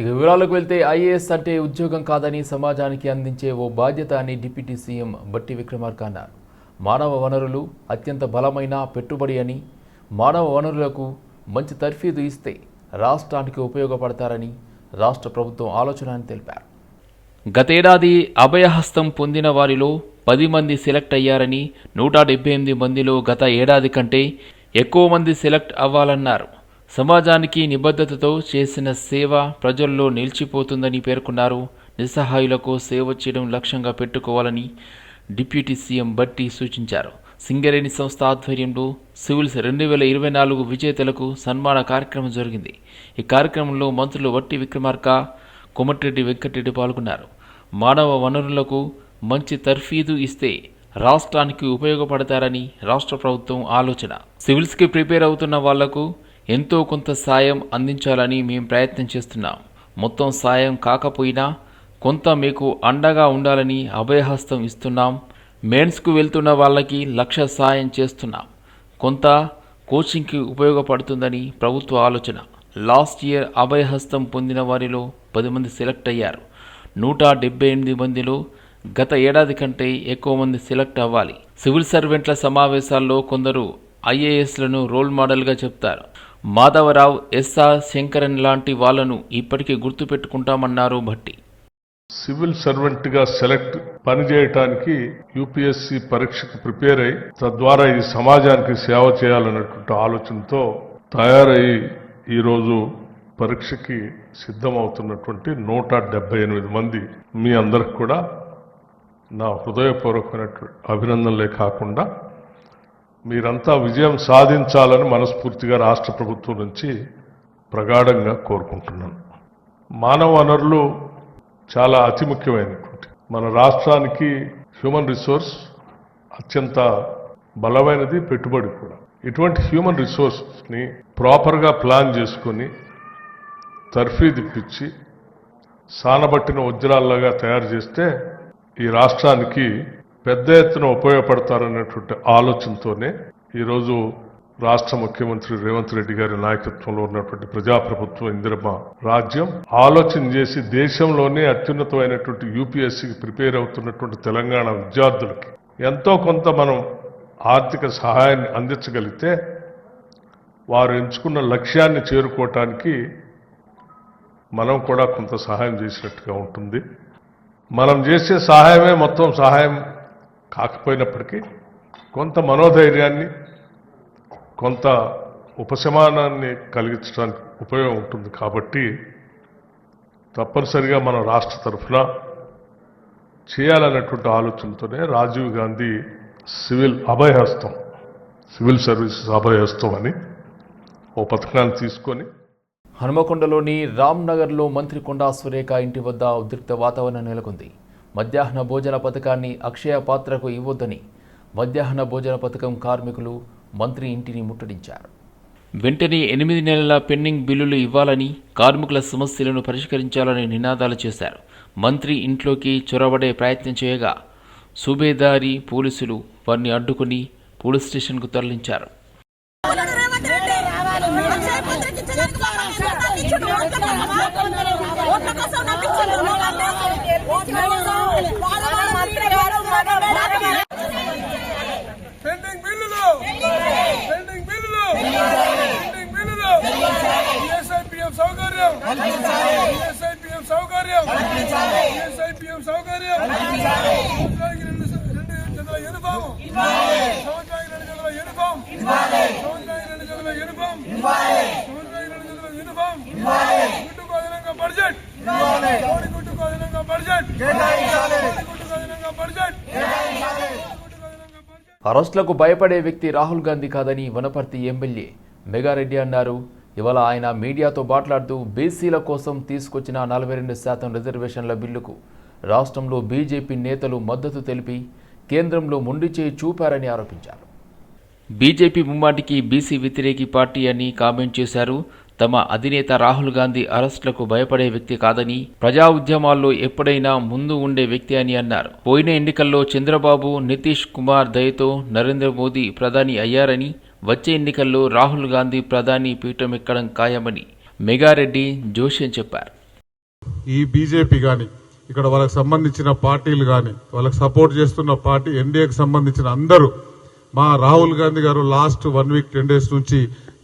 ఇక వివరాలకు వెళ్తే ఐఏఎస్ అంటే ఉద్యోగం కాదని సమాజానికి అందించే ఓ బాధ్యత అని డిప్యూటీ సీఎం బట్టి విక్రమార్క అన్నారు. మానవ వనరులు అత్యంత బలమైన పెట్టుబడి అని మానవ వనరులకు మంచి తర్ఫీదు ఇస్తే రాష్ట్రానికి ఉపయోగపడతారని రాష్ట్ర ప్రభుత్వం ఆలోచన అని తెలిపారు. గతేడాది అభయహస్తం పొందిన వారిలో పది మంది సెలెక్ట్ అయ్యారని నూట డెబ్బై ఎనిమిది మందిలో గత ఏడాది కంటే ఎక్కువ మంది సెలెక్ట్ అవ్వాలన్నారు. సమాజానికి నిబద్ధతతో చేసిన సేవ ప్రజల్లో నిలిచిపోతుందని పేర్కొన్నారు. నిస్సహాయులకు సేవ చేయడం లక్ష్యంగా పెట్టుకోవాలని డిప్యూటీ సీఎం బట్టి సూచించారు. సింగరేణి సంస్థ ఆధ్వర్యంలో సివిల్స్ రెండు వేల ఇరవై నాలుగు విజేతలకు సన్మాన కార్యక్రమం జరిగింది. ఈ కార్యక్రమంలో మంత్రులు వట్టి విక్రమార్క కొమటిరెడ్డి వెంకటరెడ్డి పాల్గొన్నారు. మానవ వనరులకు మంచి తర్ఫీదు ఇస్తే రాష్ట్రానికి ఉపయోగపడతారని రాష్ట్ర ప్రభుత్వం ఆలోచన. సివిల్స్కి ప్రిపేర్ అవుతున్న వాళ్ళకు ఎంతో కొంత సాయం అందించాలని మేము ప్రయత్నం చేస్తున్నాం. మొత్తం సాయం కాకపోయినా కొంత మీకు అండగా ఉండాలని అభయహస్తం ఇస్తున్నాం. మెయిన్స్కు వెళ్తున్న వాళ్ళకి లక్ష సాయం చేస్తున్నాం. కొంత కోచింగ్కి ఉపయోగపడుతుందని ప్రభుత్వ ఆలోచన. లాస్ట్ ఇయర్ అభయహస్తం పొందిన వారిలో పది మంది సెలెక్ట్ అయ్యారు. నూట డెబ్బై ఎనిమిది మందిలో గత ఏడాది కంటే ఎక్కువ మంది సెలెక్ట్ అవ్వాలి. సివిల్ సర్వెంట్ల సమావేశాల్లో కొందరు ఐఏఎస్లను రోల్ మోడల్గా చెప్తారు. మాధవరావు ఎస్ఆర్ శంకరన్ లాంటి వాళ్ళను ఇప్పటికీ గుర్తుపెట్టుకుంటామన్నారు భట్టి. సివిల్ సర్వెంట్గా సెలెక్ట్ పనిచేయటానికి యూపీఎస్సి పరీక్షకు ప్రిపేర్ అయి తద్వారా ఈ సమాజానికి సేవ చేయాలన్నటువంటి ఆలోచనతో తయారయ్యి ఈరోజు పరీక్షకి సిద్ధమవుతున్నటువంటి నూట డెబ్బై ఎనిమిది మంది మీ అందరికి కూడా నా హృదయపూర్వకమైనటువంటి అభినందనలే కాకుండా మీరంతా విజయం సాధించాలని మనస్ఫూర్తిగా రాష్ట్ర ప్రభుత్వం నుంచి ప్రగాఢంగా కోరుకుంటున్నాను. మానవ వనరులు చాలా అతి ముఖ్యమైనటువంటి మన రాష్ట్రానికి హ్యూమన్ రిసోర్స్ అత్యంత బలమైనది పెట్టుబడి కూడా. ఇటువంటి హ్యూమన్ రిసోర్స్ని ప్రాపర్గా ప్లాన్ చేసుకొని తర్ఫీదు ఇప్పించి సానబట్టిన వజ్రాల్లాగా తయారు చేస్తే ఈ రాష్ట్రానికి పెద్ద ఎత్తున ఉపయోగపడతారనేటువంటి ఆలోచనతోనే ఈరోజు రాష్ట్ర ముఖ్యమంత్రి రేవంత్ రెడ్డి గారి నాయకత్వంలో ఉన్నటువంటి ప్రజాప్రభుత్వం ఇందిరమ్మ రాజ్యం ఆలోచన చేసి దేశంలోనే అత్యున్నతమైనటువంటి యూపీఎస్సీకి ప్రిపేర్ అవుతున్నటువంటి తెలంగాణ విద్యార్థులకి ఎంతో కొంత మనం ఆర్థిక సహాయాన్ని అందించగలిగితే వారు ఎంచుకున్న లక్ష్యాన్ని చేరుకోవటానికి మనం కూడా కొంత సహాయం చేసినట్టుగా ఉంటుంది. మనం చేసే సహాయమే మొత్తం సహాయం కాకపోయినప్పటికీ కొంత మనోధైర్యాన్ని కొంత ఉపశమనాన్ని కలిగించడానికి ఉపయోగం ఉంటుంది కాబట్టి తప్పనిసరిగా మన రాష్ట్ర తరఫున చేయాలన్నటువంటి ఆలోచనతోనే Rajiv Gandhi civil Abhayahastam civil services Abhayahastam అని ఓ పథకాన్ని తీసుకొని హనుమకొండలోని రామ్నగర్లో మంత్రి కొండా సురేఖ ఇంటి వద్ద ఉద్రిక్త వాతావరణం నెలకొంది. మధ్యాహ్న భోజన పథకాన్ని అక్షయ పాత్రకు ఇవ్వొద్దని మధ్యాహ్న భోజన పథకం కార్మికులు మంత్రి ఇంటిని ముట్టడించారు. వెంటనే ఎనిమిది నెలల పెండింగ్ బిల్లులు ఇవ్వాలని కార్మికుల సమస్యలను పరిష్కరించాలని నినాదాలు చేశారు. మంత్రి ఇంట్లోకి చొరబడే ప్రయత్నం చేయగా సుబేదారి పోలీసులు వారిని అడ్డుకుని పోలీస్ స్టేషన్కు తరలించారు. ఓట్ల కోసం నమ్మించారు. ఓట్ల కోసం పెండింగ్ బిల్లులు పెండింగ్ బిల్లులు పెండింగ్ బిల్లులు ఈఎస్ఐపిఎం సౌకర్యం ఈఎస్ఐపిఎం సౌకర్యం ఈఎస్ఐపిఎం సౌకర్యం సంవత్సరానికి రెండు రెండు జతల యూనిఫామ్ సంవత్సరానికి రెండు జతల యూనిఫామ్ సంవత్సరానికి రెండు జతల యూనిఫామ్ సంవత్సరానికి రెండు జతల యూనిఫామ్ బడ్జెట్ బడ్జెట్ అరెస్టులకు భయపడే వ్యక్తి రాహుల్ గాంధీ కాదని వనపర్తి ఎమ్మెల్యే మెగారెడ్డి అన్నారు. ఇవాళ ఆయన మీడియాతో మాట్లాడుతూ బీసీల కోసం తీసుకొచ్చిన నలభై రెండు శాతం రిజర్వేషన్ల బిల్లుకు రాష్ట్రంలో బీజేపీ నేతలు మద్దతు తెలిపి కేంద్రంలో ముండి చేయి చూపారని ఆరోపించారు. బీజేపీ ముమ్మాటికి బీసీ వ్యతిరేకి పార్టీ అని కామెంట్ చేశారు. తమ అధినేత రాహుల్ గాంధీ అరెస్టులకు భయపడే వ్యక్తి కాదని ప్రజా ఉద్యమాల్లో ఎప్పుడైనా ముందు ఉండే వ్యక్తి అని అన్నారు. పోయిన ఎన్నికల్లో చంద్రబాబు నితీష్ కుమార్ దయతో నరేంద్ర మోదీ ప్రధాని అయ్యారని వచ్చే ఎన్నికల్లో రాహుల్ గాంధీ ప్రధాని పీఠం ఎక్కడం ఖాయమని మెగారెడ్డి అని చెప్పారు. ఈ బీజేపీ కానీ ఇక్కడ వాళ్ళకి సంబంధించిన పార్టీలు కానీ వాళ్ళకి సపోర్ట్ చేస్తున్న పార్టీ ఎన్డీఏకి సంబంధించిన అందరూ మా రాహుల్ గాంధీ గారు last one week ten days నుంచి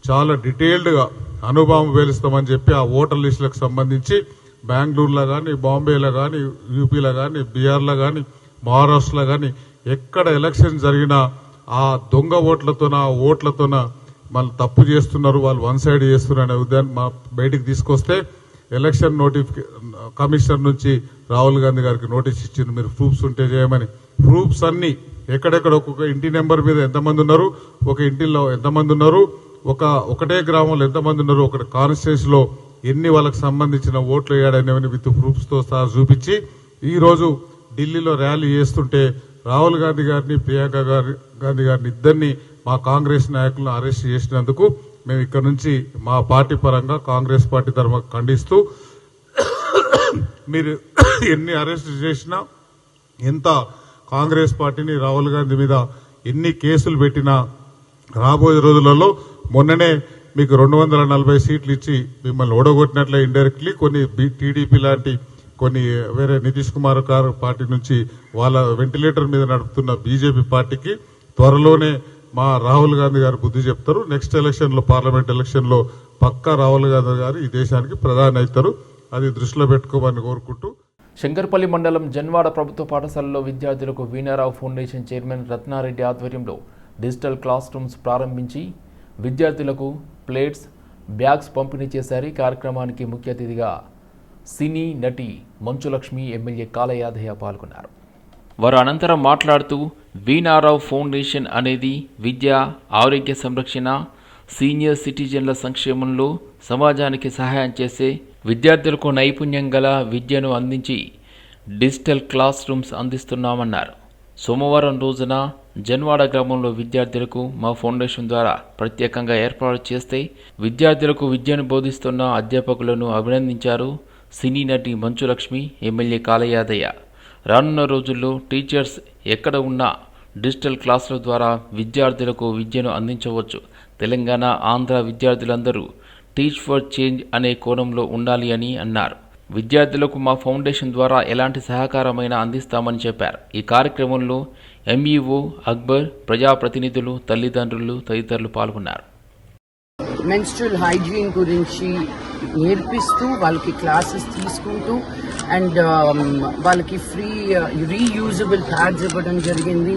చాలా డీటెయిల్డ్గా అనుభవం వేలుస్తామని చెప్పి ఆ ఓటర్ లిస్టులకు సంబంధించి బెంగళూరులో కానీ బాంబేలో కానీ యూపీలో కానీ బీహార్లో కానీ మహారాష్ట్రలో కానీ ఎక్కడ ఎలక్షన్ జరిగినా ఆ దొంగ ఓట్లతోన ఆ ఓట్లతోన మళ్ళీ తప్పు చేస్తున్నారు వాళ్ళు వన్ సైడ్ చేస్తున్నారు అనే ఉద్యాన్ని మా బయటికి తీసుకొస్తే ఎలక్షన్ నోటిఫికే కమిషనర్ నుంచి రాహుల్ గాంధీ గారికి నోటీస్ ఇచ్చింది. మీరు ప్రూఫ్స్ ఉంటే చేయమని. ప్రూఫ్స్ అన్నీ ఎక్కడెక్కడ ఒక్కొక్క ఇంటి నెంబర్ మీద ఎంతమంది ఉన్నారు ఒక ఇంటిలో ఎంతమంది ఉన్నారు ఒక ఒకటే గ్రామంలో ఎంతమంది ఉన్నారు ఒక కాన్స్టిట్యూన్సీలో ఎన్ని వాళ్ళకి సంబంధించిన ఓట్లు వేయడనేవని విత్ ప్రూఫ్స్తో సహా చూపించి ఈరోజు ఢిల్లీలో ర్యాలీ చేస్తుంటే రాహుల్ గాంధీ గారిని ప్రియాంక గారి గాంధీ గారిని ఇద్దరిని మా కాంగ్రెస్ నాయకులను అరెస్ట్ చేసినందుకు మేము ఇక్కడ నుంచి మా పార్టీ పరంగా కాంగ్రెస్ పార్టీ తరఫున ఖండిస్తూ మీరు ఎన్ని అరెస్ట్ చేసినా ఎంత కాంగ్రెస్ పార్టీని రాహుల్ గాంధీ మీద ఎన్ని కేసులు పెట్టినా రాబోయే రోజులలో మొన్ననే మీకు రెండు వందల నలభై సీట్లు ఇచ్చి మిమ్మల్ని ఓడగొట్టినట్లే ఇండైరెక్ట్లీ కొన్ని టీడీపీ లాంటి కొన్ని వేరే నితీష్ కుమార్ గారు పార్టీ నుంచి వాళ్ళ వెంటిలేటర్ మీద నడుపుతున్న బీజేపీ పార్టీకి త్వరలోనే మా రాహుల్ గాంధీ గారు బుద్ధి చెప్తారు. నెక్స్ట్ ఎలక్షన్లో పార్లమెంట్ ఎలక్షన్లో పక్కా రాహుల్ గాంధీ గారు ఈ దేశానికి ప్రధాని అవుతారు. అది దృష్టిలో పెట్టుకోమని కోరుకుంటూ. శంకర్పల్లి మండలం జన్వాడ ప్రభుత్వ పాఠశాలలో విద్యార్థులకు వీణారావు ఫౌండేషన్ చైర్మన్ రత్నారెడ్డి ఆధ్వర్యంలో డిజిటల్ క్లాస్ రూమ్స్ ప్రారంభించి విద్యార్థులకు ప్లేట్స్ బ్యాగ్స్ పంపిణీ చేశారు. కార్యక్రమానికి ముఖ్య అతిథిగా సినీ నటి మంచులక్ష్మి ఎమ్మెల్యే కాలయాదయ్య పాల్గొన్నారు. వారు అనంతరం మాట్లాడుతూ వీణారావు ఫౌండేషన్ అనేది విద్య ఆరోగ్య సంరక్షణ సీనియర్ సిటిజన్ల సంక్షేమంలో సమాజానికి సహాయం చేసే విద్యార్థులకు నైపుణ్యం గల విద్యను అందించి డిజిటల్ క్లాస్ రూమ్స్ అందిస్తున్నామన్నారు. సోమవారం రోజున జన్వాడ గ్రామంలో విద్యార్థులకు మా ఫౌండేషన్ ద్వారా ప్రత్యేకంగా ఏర్పాటు చేస్తే విద్యార్థులకు విద్యను బోధిస్తున్న అధ్యాపకులను అభినందించారు సినీ నటి మంచులక్ష్మి ఎమ్మెల్యే కాలయాదయ్య. రానున్న రోజుల్లో టీచర్స్ ఎక్కడ ఉన్నా డిజిటల్ క్లాసుల ద్వారా విద్యార్థులకు విద్యను అందించవచ్చు. తెలంగాణ ఆంధ్ర విద్యార్థులందరూ టీచ్ ఫర్ చేంజ్ అనే కోణంలో ఉండాలి అని అన్నారు. విద్యార్థులకు మా ఫౌండేషన్ ద్వారా ఎలాంటి సహకారమైనా అందిస్తామని చెప్పారు. ఈ కార్యక్రమంలో ఎంఈఓ అక్బర్ ప్రజాప్రతినిధులు తల్లిదండ్రులు తదితరులు పాల్గొన్నారు. మెన్స్ట్రల్ హైజీన్ గురించి నేర్పిస్తూ వాళ్ళకి క్లాసెస్ తీసుకుంటూ అండ్ um, వాళ్ళకి ఫ్రీ రీయూజబుల్ ప్యాడ్స్ ఇవ్వడం జరిగింది.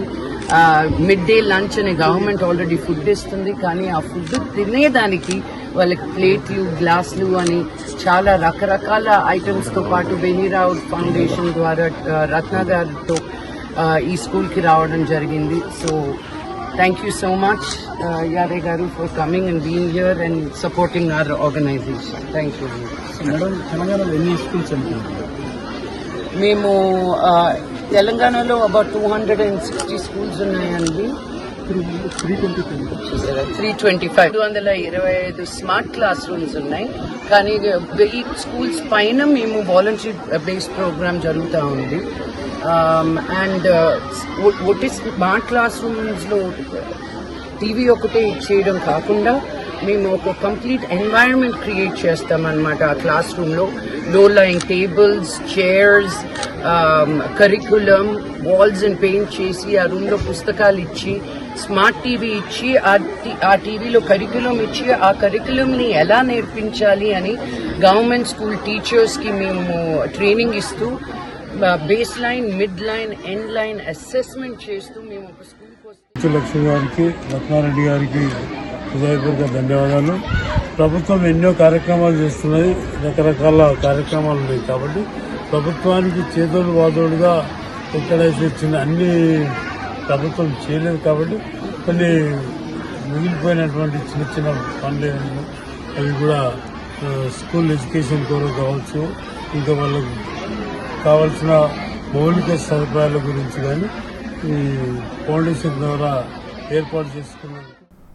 మిడ్ డే లంచ్ అనే గవర్నమెంట్ ఆల్రెడీ ఫుడ్ ఇస్తుంది కానీ ఆ ఫుడ్ తినేదానికి వాళ్ళకి ప్లేట్లు గ్లాసులు అని చాలా రకరకాల ఐటమ్స్తో పాటు బెనీరావు ఫౌండేషన్ ద్వారా uh, రత్న గారితో ఈ స్కూల్కి రావడం జరిగింది. So you so much, uh, Yare Garu, for coming and being here and supporting our organization. Thank you. Madam తెలంగాణలో ఎన్ని స్కూల్స్ మేము తెలంగాణలో about two hundred and sixty schools ఉన్నాయండి. Three twenty three twenty five. వందల ఇరవై ఐదు smart class rooms ఉన్నాయి. కానీ వెయ్యి స్కూల్స్ పైన మేము వాలంటరీ బేస్డ్ ప్రోగ్రామ్ జరుగుతూ ఉంది. అండ్ ఒకటి స్మార్ట్ క్లాస్ రూమ్స్లో టీవీ ఒకటే ఇచ్చేయడం కాకుండా మేము ఒక కంప్లీట్ ఎన్వైరన్మెంట్ క్రియేట్ చేస్తాం ఆ క్లాస్ రూమ్లో లో line tables chairs curriculum walls and paint చేసి ఆ రూమ్లో పుస్తకాలు ఇచ్చి స్మార్ట్ టీవీ ఇచ్చి ఆ టీవీలో కరికులం ఇచ్చి ఆ కరికులంని ఎలా నేర్పించాలి అని గవర్నమెంట్ స్కూల్ టీచర్స్కి మేము ట్రైనింగ్ ఇస్తూ base line mid line end line assessment చేస్తూ మేము ఒక స్కూల్ కోసం లక్ష్మి గారికి రత్నారెడ్డి గారికి హృదయపూర్వక ధన్యవాదాలు. ప్రభుత్వం ఎన్నో కార్యక్రమాలు చేస్తున్నది రకరకాల కార్యక్రమాలు ఉన్నాయి కాబట్టి ప్రభుత్వానికి చేదోడు వాదోడుగా ఎక్కడైతే చిన్న అన్ని ప్రభుత్వం చేయలేదు కాబట్టి కొన్ని మిగిలిపోయినటువంటి చిన్న చిన్న పనులు అవి కూడా స్కూల్ ఎడ్యుకేషన్ కొరకు కావచ్చు ఇంకా వాళ్ళకు కావాల్సిన మౌలిక సదుపాయాల గురించి కానీ ఈ ఫౌండేషన్ ద్వారా ఏర్పాటు చేసుకున్నది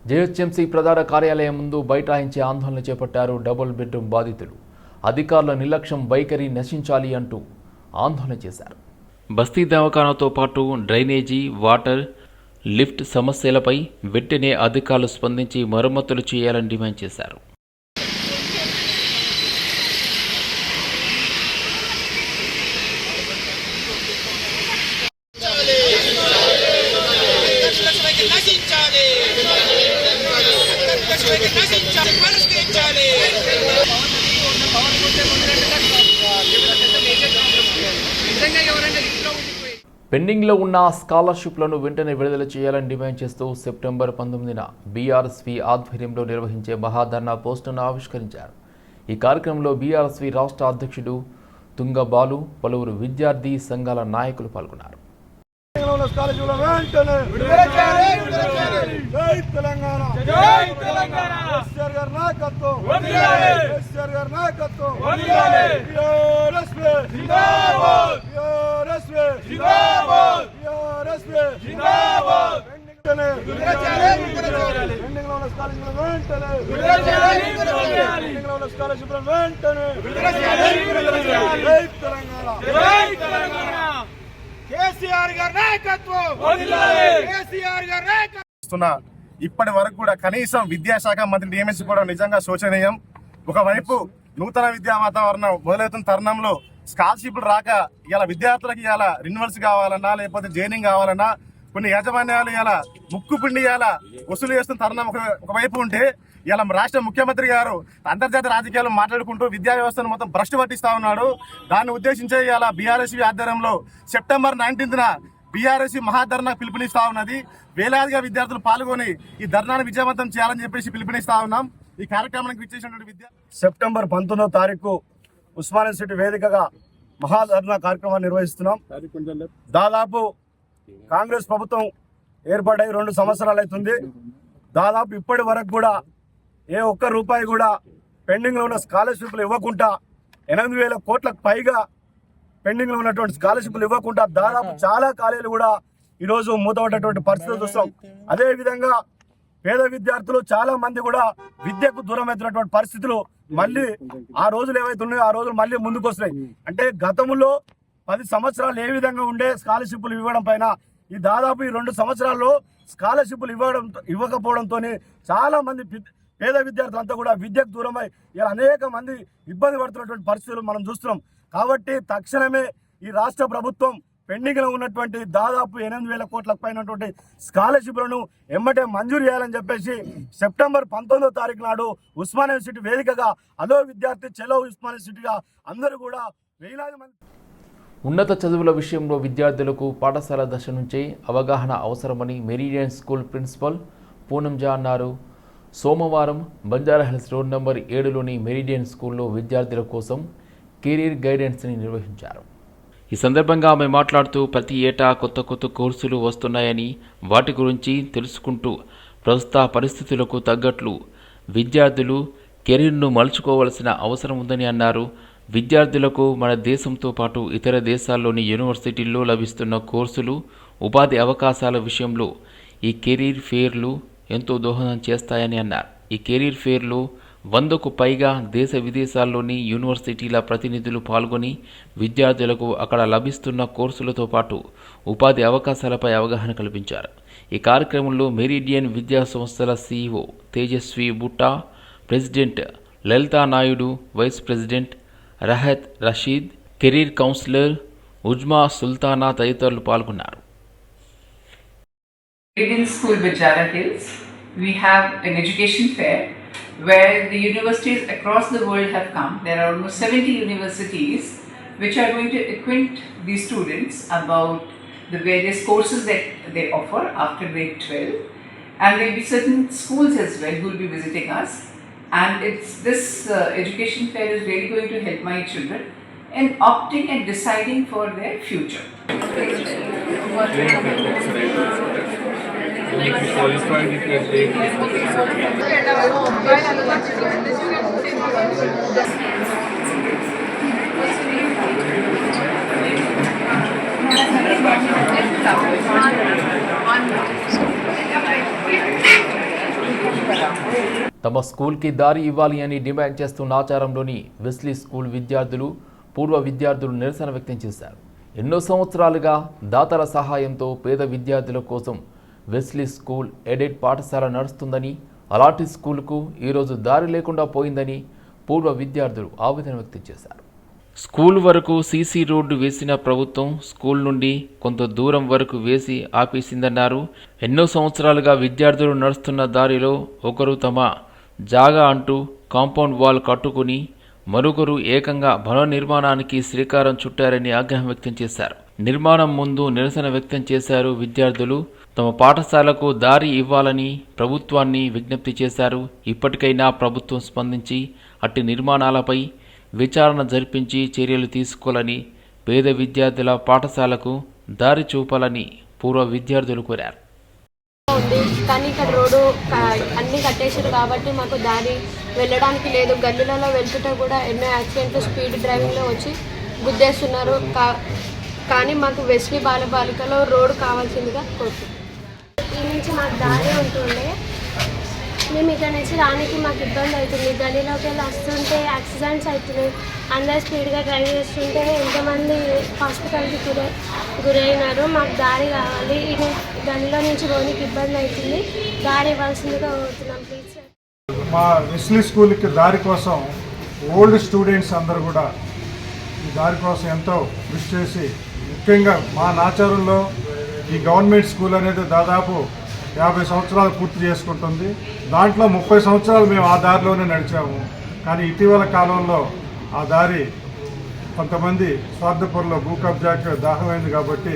జేహెచ్ఎంసీ ప్రధాన కార్యాలయం ముందు బైఠాయించే ఆందోళన చేపట్టారు డబుల్ బెడ్రూమ్ బాధితులు. అధికారుల నిర్లక్ష్యం వైఖరి నశించాలి అంటూ ఆందోళన చేశారు. బస్తీ దవాఖానాతో పాటు డ్రైనేజీ వాటర్ లిఫ్ట్ సమస్యలపై వెంటనే అధికారులు స్పందించి మరమ్మతులు చేయాలని డిమాండ్ చేశారు. పెండింగ్లో ఉన్న స్కాలర్షిప్లను వెంటనే విడుదల చేయాలని డిమాండ్ చేస్తూ సెప్టెంబర్ పంతొమ్మిదిన బీఆర్ఎస్వి ఆధ్వర్యంలో నిర్వహించే మహాధర్నా పోస్టును ఆవిష్కరించారు. ఈ కార్యక్రమంలో బీఆర్ఎస్వి రాష్ట్ర అధ్యక్షుడు తుంగ బాలు పలువురు విద్యార్థి సంఘాల నాయకులు పాల్గొన్నారు. స్కాలర్షిప్ల వెంటనే జై తెలంగాణ. జై తెలంగాణ. కేసీఆర్ గారి నాయకత్వం. కేసీఆర్ గారి నాయకత్వం. టీఆర్ఎస్పీ జిందాబాద్. టీఆర్ఎస్పీ జిందాబాద్. టీఆర్ఎస్పీ జిందాబాద్. వెంటనే పెండింగ్లో ఉన్న స్కాలర్షిప్ల వెంటనే. పెండింగ్లో ఉన్న స్కాలర్షిప్ల వెంటనే. జై తెలంగాణ. జై తెలంగాణ. కేసీఆర్ గారి నాయకత్వం! కేసీఆర్ గారి నాయకత్వం! చేస్తున్న ఇప్పటి వరకు కూడా కనీసం విద్యాశాఖ మంత్రి నియమించుకోవడం నిజంగా శోచనీయం. ఒకవైపు నూతన విద్యా వాతావరణం మొదలవుతున్న తరుణంలో స్కాలర్షిప్లు రాక ఇలా విద్యార్థులకు ఇలా రిన్యూవల్స్ కావాలన్నా లేకపోతే జైనింగ్ కావాలన్నా కొన్ని యాజమాన్యాలు ఇలా ముక్కు పిండి ఇలా వసూలు చేస్తున్న తరుణం ఒక ఒకవైపు ఉంటే ఇలా రాష్ట్ర ముఖ్యమంత్రి గారు అంతర్జాతీయ రాజకీయాలు మాట్లాడుకుంటూ విద్యా వ్యవస్థను మొత్తం భ్రష్టు పట్టిస్తా ఉన్నాడు. దాన్ని ఉద్దేశించే ఇలా బీఆర్ఎస్ ఆధ్వర్యంలో సెప్టెంబర్ నైన్టీన్త్న బీఆర్ఎస్ మహాధర్నా పిలుపునిస్తా ఉన్నది. వేలాదిగా విద్యార్థులు పాల్గొని ఈ ధర్నాను విజయవంతం చేయాలని చెప్పేసి పిలుపునిస్తా ఉన్నాం. ఈ కార్యక్రమానికి విచ్చేసినటువంటి విద్య సెప్టెంబర్ పంతొమ్మిదవ తారీఖు ఉస్మానియా సిటీ వేదికగా మహాధర్నా కార్యక్రమాన్ని నిర్వహిస్తున్నాం. దాదాపు కాంగ్రెస్ ప్రభుత్వం ఏర్పడై రెండు సంవత్సరాలు అవుతుంది దాదాపు ఇప్పటి వరకు కూడా ఏ ఒక్క రూపాయి కూడా పెండింగ్లో ఉన్న స్కాలర్షిప్లు ఇవ్వకుండా ఎనిమిది వేల కోట్లకు పైగా పెండింగ్లో ఉన్నటువంటి స్కాలర్షిప్లు ఇవ్వకుండా దాదాపు చాలా కాలేజీలు కూడా ఈరోజు మూతపడ్డటువంటి పరిస్థితులు చూస్తాం అదే విధంగా పేద విద్యార్థులు చాలా మంది కూడా విద్యకు దూరం అవుతున్నటువంటి పరిస్థితులు మళ్ళీ ఆ రోజులు ఏవైతే ఉన్నాయో ఆ రోజులు మళ్ళీ ముందుకు వస్తున్నాయి. అంటే గతంలో పది సంవత్సరాలు ఏ విధంగా ఉండే స్కాలర్షిప్లు ఇవ్వడం పైన ఈ దాదాపు ఈ రెండు సంవత్సరాల్లో స్కాలర్షిప్లు ఇవ్వడం ఇవ్వకపోవడంతో చాలా మంది పేద విద్యార్థులంతా కూడా విద్యకు దూరమై ఇలా అనేక మంది ఇబ్బంది పడుతున్నటువంటి పరిస్థితులు మనం చూస్తున్నాం. కాబట్టి తక్షణమే ఈ రాష్ట్ర ప్రభుత్వం పెండింగ్లో ఉన్నటువంటి దాదాపు ఎనిమిది వేల కోట్లకు పైనటువంటి స్కాలర్షిప్లను ఎమ్మటే మంజూరు చేయాలని చెప్పేసి సెప్టెంబర్ పంతొమ్మిదో తారీఖు నాడు ఉస్మాన్ యూనివర్సిటీ వేదికగా అదో విద్యార్థి చెలో ఉస్మాన్ యూనివర్సిటీగా అందరూ కూడా వేలాది మంది ఉన్నత చదువుల విషయంలో విద్యార్థులకు పాఠశాల దశ నుంచే అవగాహన అవసరమని మెరీడియన్ స్కూల్ ప్రిన్సిపల్ పూనంజా అన్నారు. సోమవారం బంజారాహిల్స్ రోడ్ నంబర్ ఏడులోని మెరిడియన్ స్కూల్లో విద్యార్థుల కోసం కెరీర్ గైడెన్స్ని నిర్వహించారు. ఈ సందర్భంగా ఆమె మాట్లాడుతూ ప్రతి ఏటా కొత్త కొత్త కోర్సులు వస్తున్నాయని వాటి గురించి తెలుసుకుంటూ ప్రస్తుత పరిస్థితులకు తగ్గట్లు విద్యార్థులు కెరీర్ను మలుచుకోవలసిన అవసరం ఉందని అన్నారు. విద్యార్థులకు మన దేశంతో పాటు ఇతర దేశాల్లోని యూనివర్సిటీల్లో లభిస్తున్న కోర్సులు ఉపాధి అవకాశాల విషయంలో ఈ కెరీర్ ఫేర్లు ఎంతో దోహదం చేస్తాయని అన్నారు. ఈ కెరీర్ ఫేర్లో వందకు పైగా దేశ విదేశాల్లోని యూనివర్సిటీల ప్రతినిధులు పాల్గొని విద్యార్థులకు అక్కడ లభిస్తున్న కోర్సులతో పాటు ఉపాధి అవకాశాలపై అవగాహన కల్పించారు. ఈ కార్యక్రమంలో మెరిడియన్ విద్యా సంస్థల CEO Tejaswi Butta president Lalitha Naidu vice president Rahat Rasheed career counsellor Uzma Sultana తదితరులు పాల్గొన్నారు. In School Bajara Hills, we have an education fair where the universities across the world have come. There are almost 70 universities which are going to acquaint the students about the various courses that they offer after grade 12. And there will be certain schools as well who will be visiting us. And it's this uh, education fair is really going to help my children in opting and deciding for their future. తమ స్కూల్కి దారి ఇవ్వాలి అని demand చేస్తున్న ఆచారంలోని Wesley school విద్యార్థులు పూర్వ విద్యార్థులు నిరసన వ్యక్తం చేశారు. ఎన్నో సంవత్సరాలుగా దాతల సహాయంతో పేద విద్యార్థుల కోసం వెస్లీ స్కూల్ ఎడెడ్ పాఠశాల నడుస్తుందని అలాంటి స్కూల్కు ఈరోజు దారి లేకుండా పోయిందని పూర్వ విద్యార్థులు ఆవేదన వ్యక్తం చేశారు. స్కూల్ వరకు సీసీ రోడ్డు వేసిన ప్రభుత్వం స్కూల్ నుండి కొంత దూరం వరకు వేసి ఆపేసిందన్నారు. ఎన్నో సంవత్సరాలుగా విద్యార్థులు నడుస్తున్న దారిలో ఒకరు తమ జాగా అంటూ కాంపౌండ్ వాల్ కట్టుకుని మరొకరు ఏకంగా భవన నిర్మాణానికి శ్రీకారం చుట్టారని ఆగ్రహం వ్యక్తం చేశారు. నిర్మాణం ముందు నిరసన వ్యక్తం చేశారు విద్యార్థులు. తమ పాఠశాలకు దారి ఇవ్వాలని ప్రభుత్వాన్ని విజ్ఞప్తి చేశారు. ఇప్పటికైనా ప్రభుత్వం స్పందించి అట్టి నిర్మాణాలపై విచారణ జరిపించి చర్యలు తీసుకోవాలని పేద విద్యార్థుల పాఠశాలకు దారి చూపాలని పూర్వ విద్యార్థులు కోరారు. కానీ ఇక్కడ రోడ్డు అన్ని కట్టేశారు కాబట్టి మాకు దారి వెళ్ళడానికి లేదు. గల్లీలలో వెళ్తుంటే కూడా ఎన్నో యాక్సిడెంట్లు స్పీడ్ డ్రైవింగ్లో వచ్చి గుద్దేస్తున్నారు. కా- కానీ మాకు వెస్లీ బాలబాలికలో రోడ్డు కావాల్సిందిగా కోరుతున్నాం. నుంచి మాకు దారి ఉంటుండే. మేము ఇక్కడ నుంచి రానికి మాకు ఇబ్బంది అవుతుంది. గలీలోకి వెళ్ళి వస్తుంటే యాక్సిడెంట్స్ అవుతున్నాయి. అందరు స్పీడ్గా డ్రైవ్ చేస్తుంటే ఎంతమంది హాస్పిటల్కి గురై గురైనారు. మాకు దారి కావాలి. ఇది గలీలో నుంచి పోనీకి ఇబ్బంది అవుతుంది. దారి ఇవ్వాల్సిందిగా కోరుతున్నాం. ప్లీజ్ మా వెస్లీ స్కూల్కి దారి కోసం ఓల్డ్ స్టూడెంట్స్ అందరు కూడా ఈ దారి కోసం ఎంతో కృషి చేసి ముఖ్యంగా మా నాచారంలో ఈ గవర్నమెంట్ స్కూల్ అనేది దాదాపు యాభై సంవత్సరాలు పూర్తి చేసుకుంటుంది. దాంట్లో ముప్పై సంవత్సరాలు మేము ఆ దారిలోనే నడిచాము. కానీ ఇటీవల కాలంలో ఆ దారి కొంతమంది స్వార్థపూర్లో భూ కబ్జాకి దాహమైంది కాబట్టి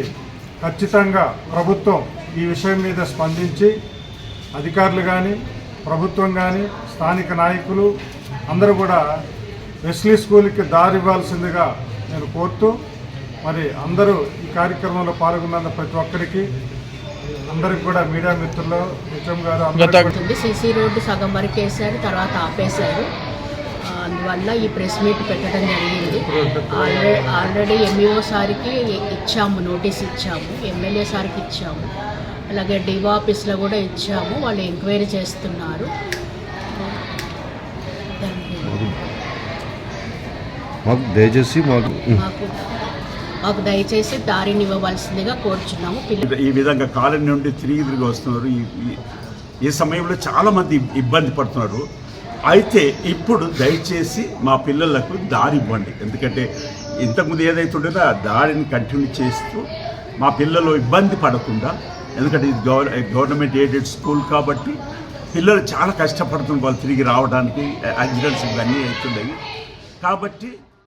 ఖచ్చితంగా ప్రభుత్వం ఈ విషయం మీద స్పందించి అధికారులు కానీ ప్రభుత్వం కానీ స్థానిక నాయకులు అందరూ కూడా వెస్లీ స్కూల్కి దారి ఇవ్వాల్సిందిగా నేను కోరుతూ మరి అందరూ ఈ కార్యక్రమంలో పాల్గొన్న ప్రతి ఒక్కరికి అందరికి కూడా మీడియా మిత్రులు హెచ్ఎం గారు సీసీ రోడ్డు సగం వరకు వేశారు తర్వాత ఆపేశారు. అందువల్ల ఈ ప్రెస్ మీట్ పెట్టడం జరిగింది. ఆల్రెడీ ఆల్రెడీ ఎంఈఓ సార్కి ఇచ్చాము నోటీస్ ఇచ్చాము ఎమ్మెల్యే సార్కి ఇచ్చాము. అలాగే డివో ఆఫీస్లో కూడా ఇచ్చాము వాళ్ళు ఎంక్వైరీ చేస్తున్నారు. మాకు దయచేసి మాకు మాకు దయచేసి దారిని ఇవ్వవలసిందిగా కోరుచున్నాము. ఈ విధంగా కాలం నుండి తిరిగి తిరిగి వస్తున్నారు. ఈ ఈ- సమయంలో చాలామంది ఇబ్బంది పడుతున్నారు. అయితే ఇప్పుడు దయచేసి మా పిల్లలకు దారి ఇవ్వండి. ఎందుకంటే ఇంతకుముందు ఏదైతే ఉండేదో ఆ దారిని కంటిన్యూ చేస్తూ మా పిల్లలు ఇబ్బంది పడకుండా ఎందుకంటే ఇది గవర్ గవర్నమెంట్ ఎయిడెడ్ స్కూల్ కాబట్టి పిల్లలు చాలా కష్టపడుతున్నారు వాళ్ళు తిరిగి రావడానికి యాక్సిడెంట్స్ ఇవన్నీ అవుతున్నాయి కాబట్టి